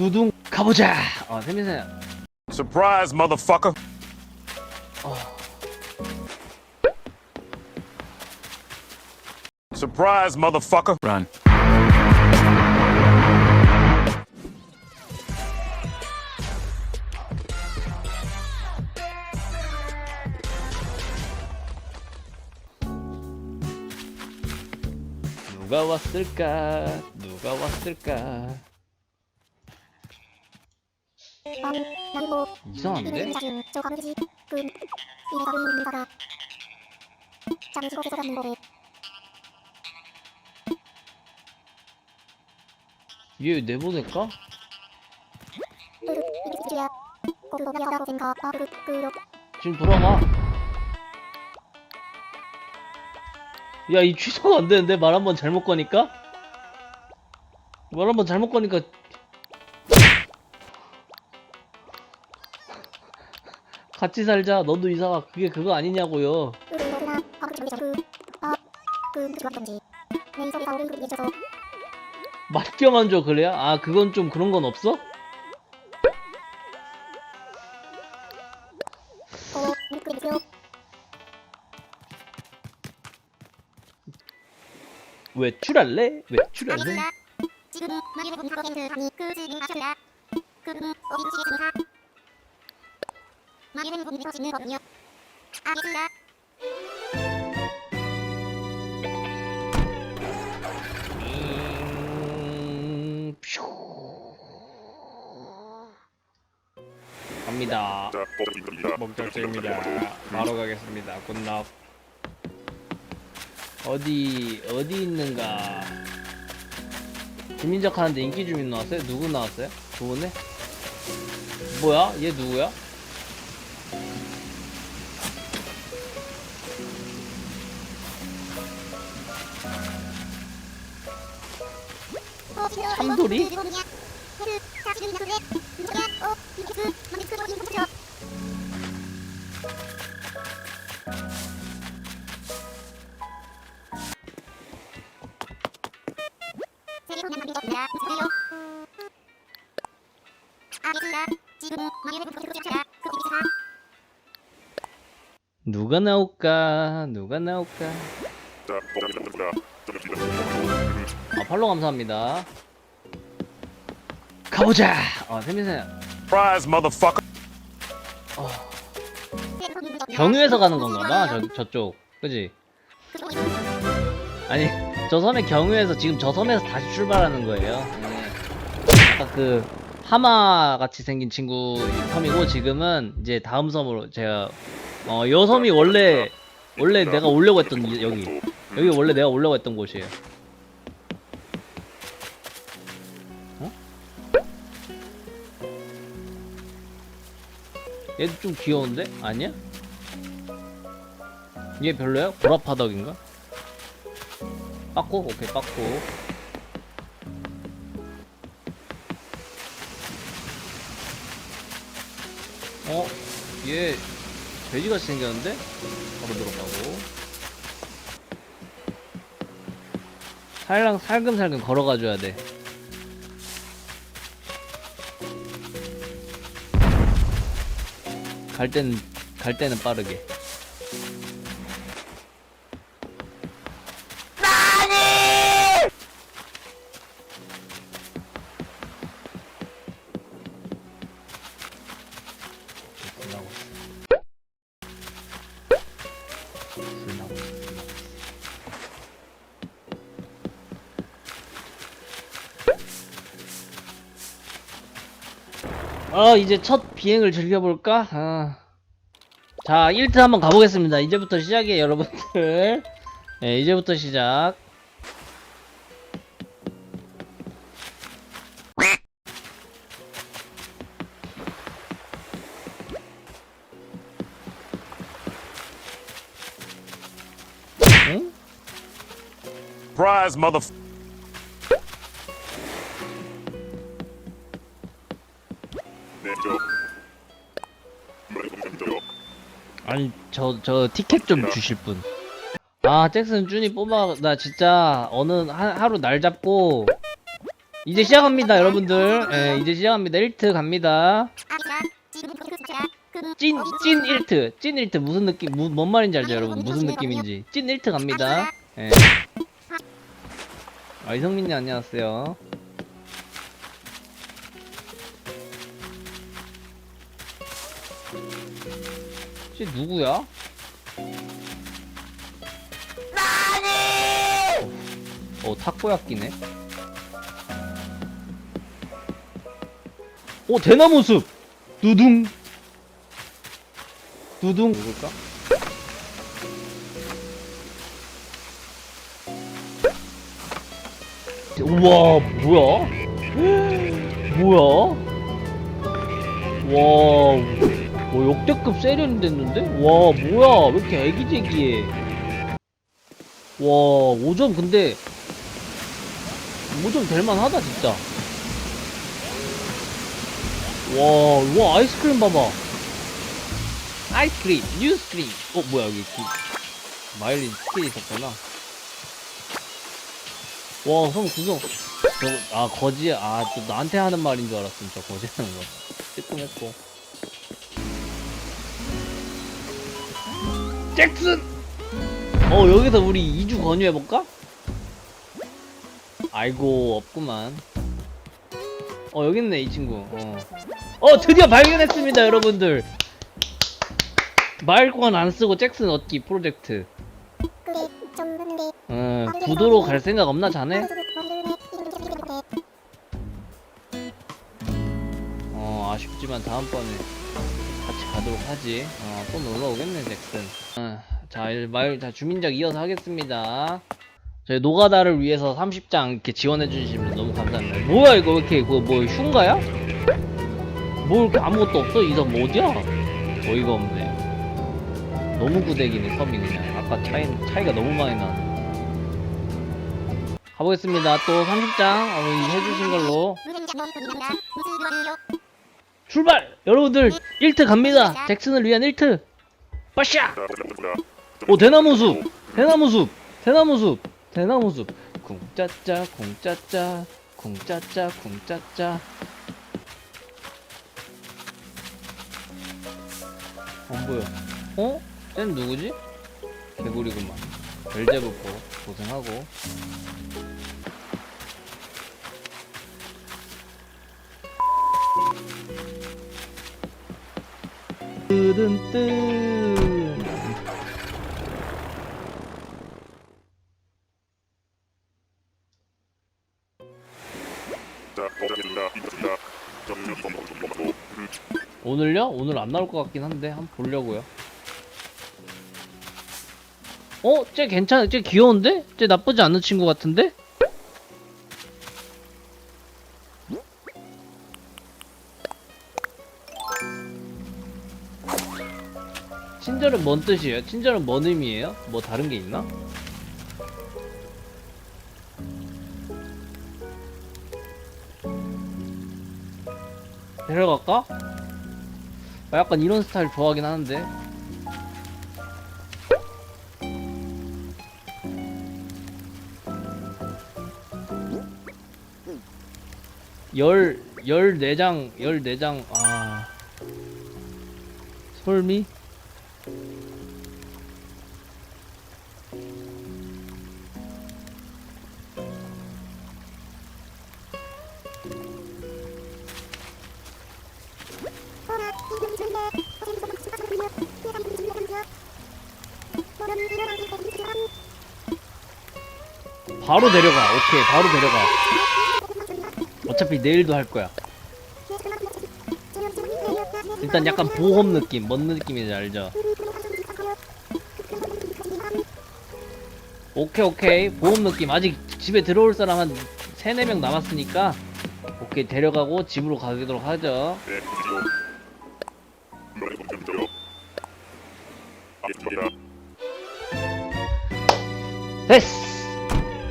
두둥 가보자. 어 세민쌤. Surprise, motherfucker. Surprise, motherfucker. Run. 누가 왔을까? 누가 왔을까? 이상한데? 얘 내보낼까? 지금 돌아가. 야, 이 취소가 안 되는데? 말 한 번 잘못 거니까? 말 한 번 잘못 거니까. 같이 살자. 너도 이사가. 그게 그거 아니냐고요. 맡겨만 줘, 그래야? 아, 그건 좀 그런 건 없어? 외출할래? 외출할래? 지금 하니 그 본 미터 짓는 거군요 알겠습니다 음, 퓨. 갑니다. 목적지입니다. 바로 가겠습니다. 굿납. 어디 어디 있는가? 주민적 하는데 인기 주민 나왔어요? 누구 나왔어요? 좋으네. 뭐야? 얘 누구야? 참돌이? 누가 나올까? 누가 나올까? 아, 팔로 감사합니다. 가보자. 아, 세민쌤. Surprise, motherfucker. 경유해서 가는 건가 봐. 저 저쪽. 그지? 아니, 저 섬에 경유해서 지금 저 섬에서 다시 출발하는 거예요. 네. 아까 그 하마 같이 생긴 친구 섬이고 지금은 이제 다음 섬으로 제가 어, 요 섬이 원래 원래 내가 오려고 했던 이- 여기 여기 원래 내가 오려고 했던 곳이에요. 얘도 좀 귀여운데? 아니야? 얘 별로야? 보라파덕인가? 빠꾸? 오케이 빠꾸 어? 얘 돼지같이 생겼는데? 바로 들어가고 살랑 살금살금 걸어가줘야 돼 갈 때는 갈 때는 빠르게. 나고 아 이제 첫 비행을 즐겨볼까? 아. 자 1트 한번 가보겠습니다 이제부터 시작이에요 여러분들 네 이제부터 시작 응? Surprise, motherfucker. 아니 저 저 티켓 좀 주실 분. 아 잭슨 준이 뽑아 나 진짜 어느 하, 하루 날 잡고 이제 시작합니다, 여러분들. 예, 이제 시작합니다. 1트 갑니다. 찐, 찐 1트. 찐 1트. 무슨 느낌, 무, 뭔 말인지 알죠, 여러분? 무슨 느낌인지. 찐 1트 갑니다. 예. 아, 이성민님 안녕하세요. 쟤 누구야? 어, 타코야끼네. 오, 대나무 숲! 두둥! 두둥! 누굴까? 우와, 뭐야? 뭐야? 와, 뭐 역대급 세련이 됐는데? 와, 뭐야? 왜 이렇게 애기재기해? 와, 5점 근데 5점 될만하다 진짜. 와, 와 아이스크림 봐봐. 아이스크림, 뉴스크림. 어 뭐야 여기 그 마일린 스킬이 있었구나. 와, 형 구경. 저거 아 거지 아 또 나한테 하는 말인 줄 알았음 저 거지 하는 거. 찌끔했고. 잭슨. 어 여기서 우리 2주 건유해볼까? 아이고 없구만 어 여기 있네 이 친구 어, 어 드디어 발견했습니다 여러분들 마일권 안 쓰고 잭슨 얻기 프로젝트 어 구도로 갈 생각 없나 자네? 어 아쉽지만 다음번에 같이 가도록 하지. 어또 놀러 오겠네 잭슨. 어, 자 이제 마을 자 주민작 이어서 하겠습니다. 저희 노가다를 위해서 30장 이렇게 지원해 주시면 너무 감사합니다. 뭐야 이거 왜 이렇게 뭐 흉가야? 뭐 이렇게 아무것도 없어? 이 섬 어디야? 어이가 없네. 너무 구대기네 섬이 그냥. 아까 차이, 차이가 너무 많이 나네 가보겠습니다. 또 30장 어, 해주신 걸로 출발! 여러분들 1트 갑니다. 잭슨을 위한 1트. 빠샤! 오 대나무 숲! 대나무 숲! 대나무 숲! 대나무숲! 쿵짜짜 쿵짜짜 쿵짜짜 쿵짜짜. 안 보여 어? 쟤는 누구지? 개구리구만. 벨제부코 고생하고 뜨든뜬 오늘요? 오늘 안 나올 것 같긴 한데 한번 보려고요. 어? 쟤 괜찮아? 쟤 귀여운데? 쟤 나쁘지 않은 친구 같은데? 친절은 뭔 뜻이에요? 친절은 뭔 의미예요? 뭐 다른 게 있나? 데려갈까? 아, 약간 이런 스타일 좋아하긴 하는데 열, 열네 장, 열네 장, 아. 솔미? 바로 데려가. 오케이, 바로 데려가. 어차피 내일도 할 거야. 일단 약간 보험 느낌, 뭔 느낌인지 알죠? 오케이, 오케이. 보험 느낌. 아직 집에 들어올 사람 한 3, 4명 남았으니까. 오케이, 데려가고 집으로 가도록 하죠. 됐어!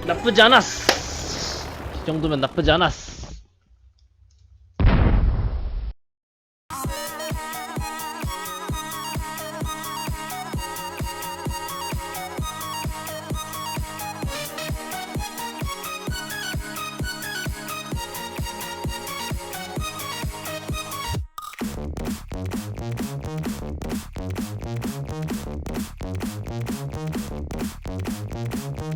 나쁘지 않았어! 이 정도면 나쁘지 않았어.